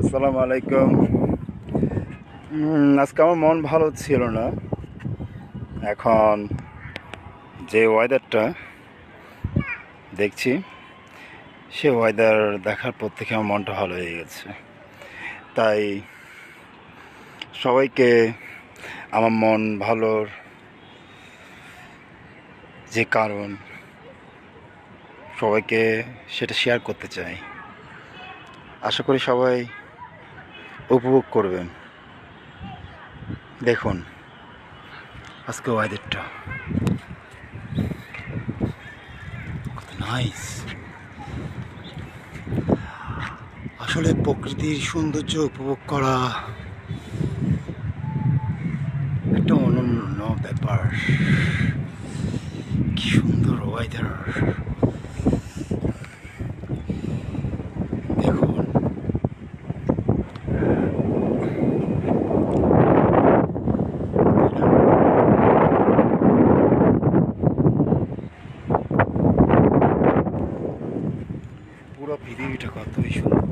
আসসালামু আলাইকুম। আজকে আমার মন ভালো ছিল না। এখন যে ওয়েদারটা দেখছি, সে ওয়েদার দেখার পর থেকে আমার মনটা ভালো হয়ে গেছে। তাই সবাইকে আমার মন ভালোর যে কারণ, সবাইকে সেটা শেয়ার করতে চাই। আশা করি সবাই উপভোগ করবেন। দেখুন, আজকে ওয়েদারটা নাইস আসলে প্রকৃতির সৌন্দর্য উপভোগ করা একটা অনন্য ব্যাপার। কি সুন্দর ওয়েদার দেখুন পুরো পৃথিবীটা কতই সুন্দর।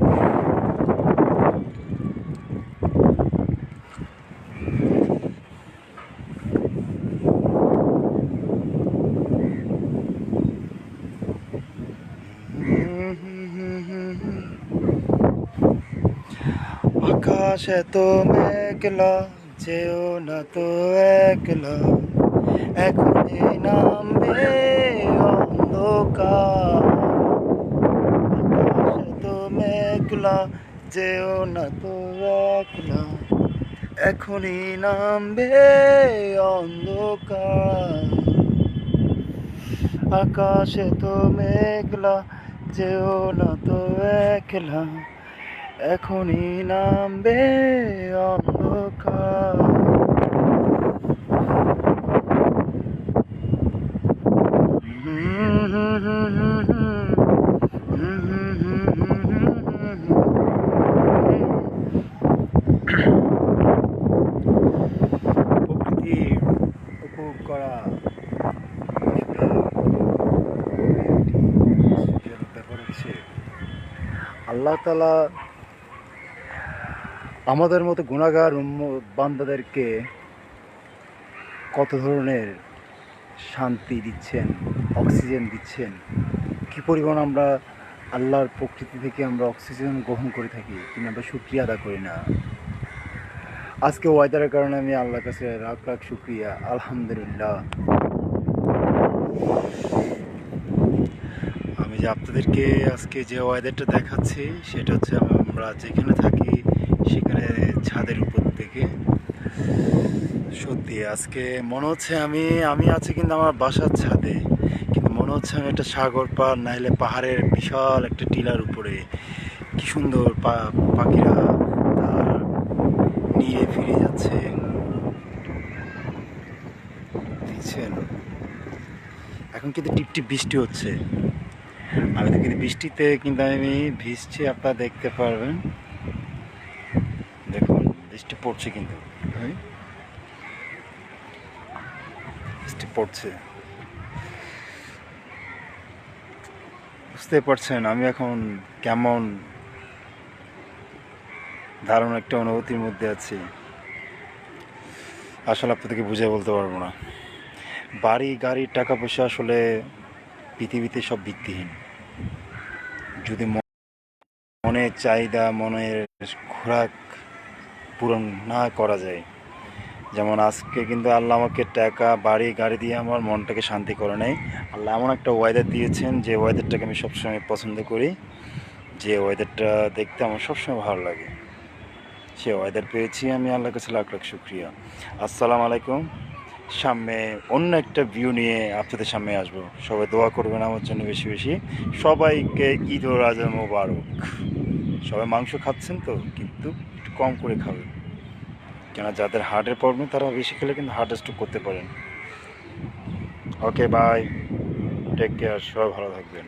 আকাশ এত মেঘলা যেও না তো একলা। এখনই নামবে অন্ধকার আকাশ এত মেঘলা যেও না তো একলা এখনই নামবে অন্ধকার। আকাশে তো মেঘলা, যেও না তো একলা। এখনই নামবে অন্ধকার প্রকৃতি উপভোগ করা আল্লাহ তালা আমাদের মতো গুণাগার বান্দাদেরকে কত ধরনের শান্তি দিচ্ছেন, অক্সিজেন দিচ্ছেন? কি পরিমাণ আমরা আল্লাহর প্রকৃতি থেকে আমরা অক্সিজেন গ্রহণ করে থাকি কিন্তু আমরা শুক্রিয়া আদা করি না? আজকে ওয়েদারের কারণে আমি আল্লাহর কাছে লাখ লাখ শুক্রিয়া, আলহামদুলিল্লাহ। আমি যে আপনাদেরকে আজকে যে ওয়েদারটা দেখাচ্ছি, সেটা হচ্ছে আমরা যেখানে থাকি, সেখানে ছাদের উপর থেকে। সত্যি, আজকে মনে হচ্ছে আমি আমি আছি কিন্তু আমার বাসার ছাদে। কিন্তু মনে হচ্ছে আমি একটা সাগর পার নাইলে পাহাড়ের বিশাল একটা টিলার উপরে। কি সুন্দর পাখিরা নিয়ে ফিরে যাচ্ছে। দেখছেন? এখন কিন্তু টিপটিপ বৃষ্টি হচ্ছে। আমি তো কিন্তু বৃষ্টিতে কিন্তু আমি ভিজছি, আপনারা দেখতে পারবেন। দেখুন, বৃষ্টি পড়ছে কিন্তু। বৃষ্টি পড়ছে। বুঝতে পারছেন আমি এখন কেমন দারুণ একটা অনুভূতির মধ্যে আছি। আসলে আপনাদেরকে বুঝে বলতে পারব না। বাড়ি, গাড়ি টাকা পয়সা আসলে পৃথিবীতে সব ভিত্তিহীন। যদি মনের চাহিদা, মনের খোরাক পূরণ না করা যায়, যেমন আজকে কিন্তু আল্লাহ আমাকে টাকা, বাড়ি, গাড়ি দিয়ে আমার মনটাকে শান্তি করে নেয়। আল্লাহ এমন একটা ওয়েদার দিয়েছেন যে ওয়েদারটাকে আমি সবসময় পছন্দ করি। যে ওয়েদারটা দেখতে আমার সবসময় ভালো লাগে। সে ওয়েদার পেয়েছি। আমি আল্লাহ কাছে লাখ লাখ শুক্রিয়া। আসসালামু আলাইকুম। সামনে অন্য একটা ভিউ নিয়ে আপনাদের সামনে আসব। সবাই দোয়া করবেন আমার জন্য বেশি বেশি। সবাইকে ঈদ ও রাজা মোবারক। সবাই মাংস খাচ্ছেন তো, কিন্তু একটু কম করে খাবেন। কেন যাদের হার্টের প্রবলেম তারা বেশি খেলে কিন্তু হার্ট স্ট্রোক করতে পারেন। ওকে বাই টেক কেয়ার সবাই ভালো থাকবেন।